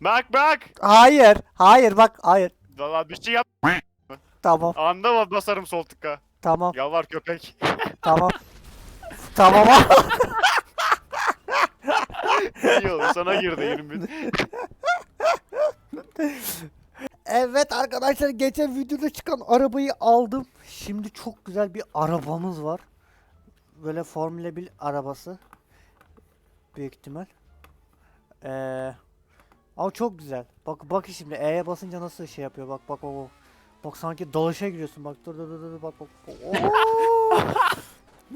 Bak bak. Hayır. Hayır bak hayır. Valla bir şey yap. Tamam. Anda ba- basarım sol tıka. Tamam. Yalvar köpek. Tamam. tamam. İyi oldu sana girdi 20 bin. evet arkadaşlar geçen videoda çıkan arabayı aldım. Şimdi çok güzel bir arabamız var. Böyle Formula 1 arabası. Büyük ihtimal. Ee, ama çok güzel. Bak bak şimdi E'ye basınca nasıl şey yapıyor. Bak bak bak. Bak, bak sanki dalışa giriyorsun. Bak dur dur dur dur bak bak.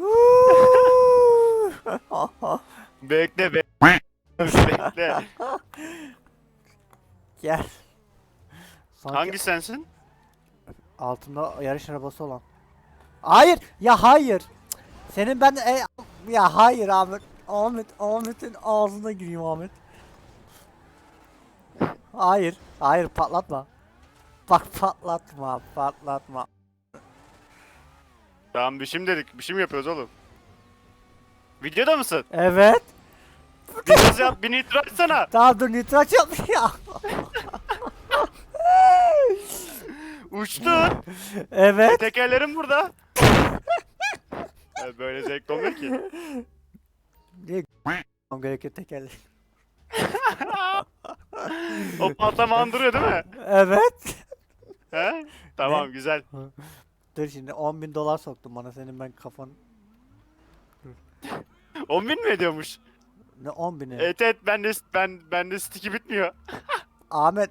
Oo! Bekle be. Bekle. Gel. Sanki Hangi sensin? altında yarış arabası olan. Hayır ya hayır. Senin ben e, ya hayır Ahmet. Ahmet Ahmet'in ağzına gireyim Ahmet. Hayır. Hayır patlatma. Bak patlatma patlatma. Tamam bir şey dedik? Bir şey yapıyoruz oğlum? Videoda mısın? Evet. Biraz yap bir nitro açsana. Tamam dur nitraç yapmış ya. Uçtun. Evet. Tekerlerim burada. Evet, Böyle zevk olmuyor ki. Niye gerekiyor tekerlek. O patlama andırıyor değil mi? Evet. He? Tamam güzel. Dur şimdi 10 bin dolar soktum bana senin ben kafan. 10 bin mi ediyormuş? Ne 10 bini? Evet evet ben de ben ben de sticky bitmiyor. Ahmet.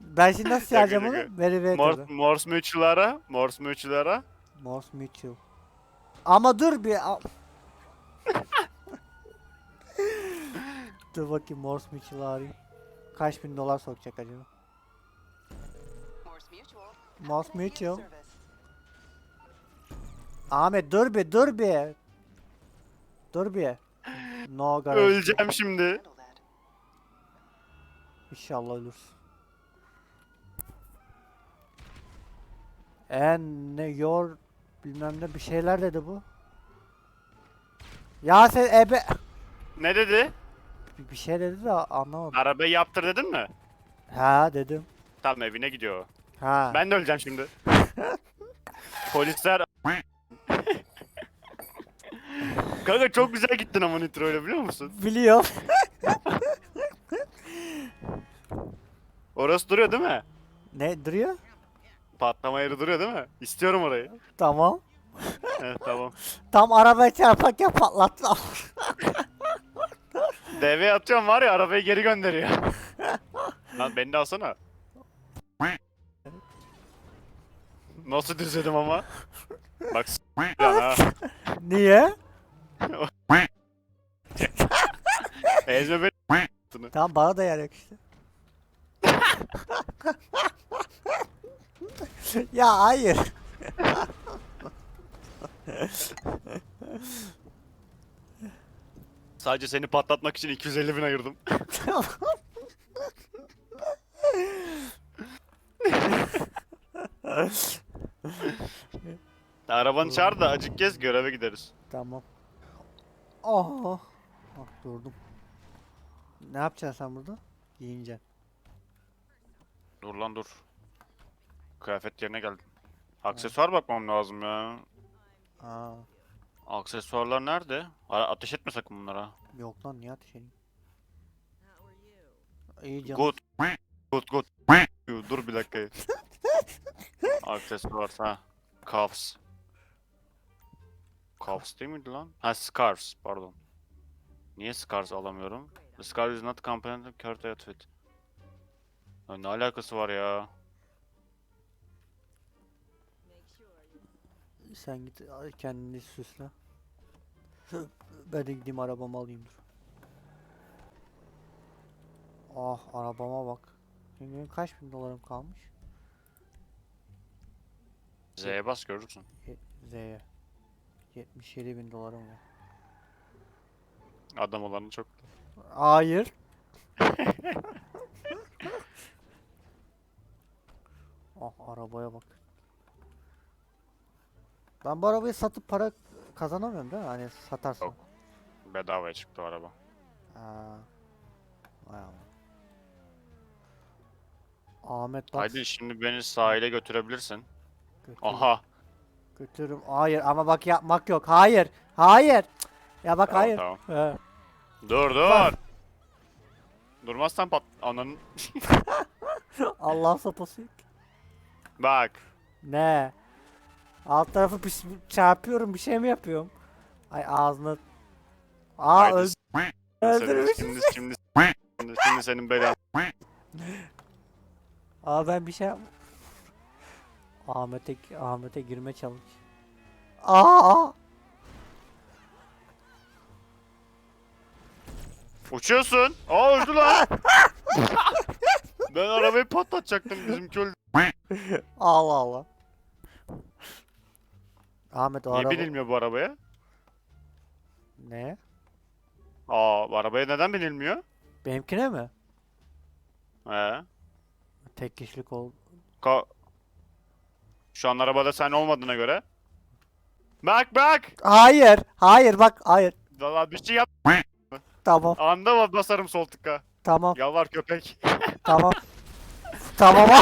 ben şimdi nasıl Şaka çağıracağım onu? şaka. Very Morse, Water'da. Morse Mutual'ara, Morse Mutual'ara. Morse Mutual. Ama dur bir. a- dur bakayım Morse Mutual'ı arayayım. Kaç bin dolar sokacak acaba? Morse Mutual. Ahmet dur bir dur bir. Dur bir. No garanti. Öleceğim şimdi. İnşallah ölürsün. En ne yor bilmem ne bir şeyler dedi bu. Ya sen ebe Ne dedi? Bir, bir şey dedi de anlamadım. Arabayı yaptır dedin mi? Ha dedim. Tamam evine gidiyor o. Ha. Ben de öleceğim şimdi. Polisler... Kanka çok güzel gittin ama Nitro ile biliyor musun? biliyorum. Orası duruyor değil mi? ne duruyor? Patlama yeri duruyor değil mi? İstiyorum orayı. Tamam. Evet tamam. Tam arabaya çarparken patlattım. DV atıyorum var ya arabayı geri gönderiyor. Lan beni de alsana. Nasıl düzledim ama? Bak s- lan ha. Niye? Ezme beni. Tamam bana da yer yok işte. ya hayır. Sadece seni patlatmak için 250 bin ayırdım. Arabanı çağır da acık gez göreve gideriz. Tamam. Aha. Ah durdum. Ne yapacaksın sen burada? Giyineceksin. Dur lan dur. Kıyafet yerine geldim. Aksesuar bakmam lazım ya. Aa, Aksesuarlar nerede? A- ateş etme sakın bunlara. yok lan niye ateş edeyim? İyi canım. Good. Good good. Dur bir dakika. Aksesuar ha. Cuffs. Cuffs değil miydi lan? Ha scarves pardon. Niye scarves alamıyorum? The scarf is not component of current outfit. Ya ne alakası var ya? Sen git kendini süsle. Ben de gideyim arabamı alayım dur. Ah arabama bak. Benim kaç bin dolarım kalmış? Z'ye bas görürsün. Ye- Z'ye. 77 bin dolarım var. Adam olanı çok. Hayır. ah arabaya bak. Ben bu arabayı satıp para kazanamıyorum değil mi? Hani satarsam. Yok. Bedavaya çıktı o araba. Ha. Hay Allah. Ahmet bak. Haydi şimdi beni sahile götürebilirsin. götür- Aha. Götürürüm. Hayır ama bak yapmak yok. Hayır. Hayır. Cık. Ya bak Tamam, hayır. tamam. He. Dur dur. Bak. Durmazsan pat ananın. Allah sopası. Bak. Ne? Alt tarafı pis çarpıyorum bir şey mi yapıyorum? Ay ağzına. Aa Haydi öl s- öldürmüş. Şimdi şimdi şimdi, şimdi senin belan. Aa ben bir şey yap. Ahmet'e Ahmet'e girme challenge. Aa! Uçuyorsun. Aa öldü lan. ben arabayı patlatacaktım bizimki öldü. Allah Allah. Ahmet o Niye araba binilmiyor bu arabaya? ne? Aa bu arabaya neden binilmiyor? Benimkine mi? He. Tek kişilik ol. Ka Şu an arabada sen olmadığına göre. Bak bak. Hayır, hayır bak, hayır. Valla bir şey yap. Tamam, Anda ba- basarım sol tıka. tamam, Yalvar köpek. tamam. tamam.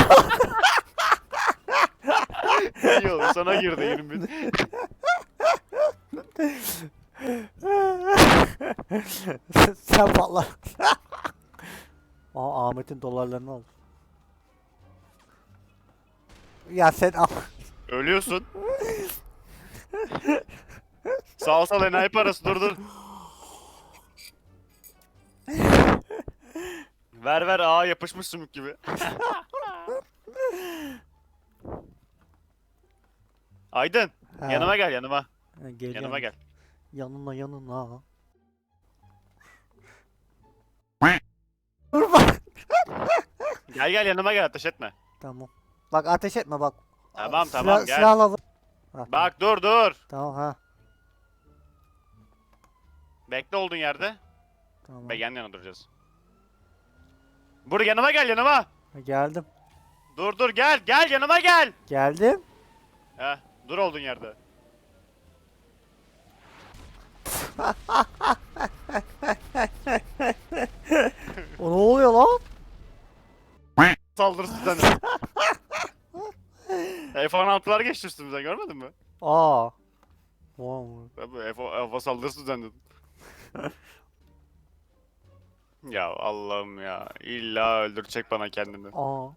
İyi oldu sana girdi 20 Sen patla. Aa Ahmet'in dolarlarını al. Ya sen al. Ölüyorsun. sağ sal enayi parası dur dur. ver ver aa yapışmış sümük gibi. Aydın Ha, yanıma gel yanıma. ha, geliyorum. Yanıma gel. Yanına yanına. Dur bak. Gel gel yanıma gel ateş etme. Tamam. Bak ateş etme bak. Tamam, Silah- tamam, gel. Silahla vur. Ha, Bak dur dur. Tamam ha. Bekle olduğun yerde. Tamam. Be yan yana duracağız. Buraya yanıma gel yanıma. Geldim. Dur dur gel gel yanıma gel. Geldim. Heh dur olduğun yerde. O ne oluyor lan? Saldırısı seni. F-16'lar geçti üstümüzden görmedin mi? Aa. Wow. Tabii F- F saldırısı düzenledim. ya Allah'ım ya. İlla öldürecek bana kendini. Aa.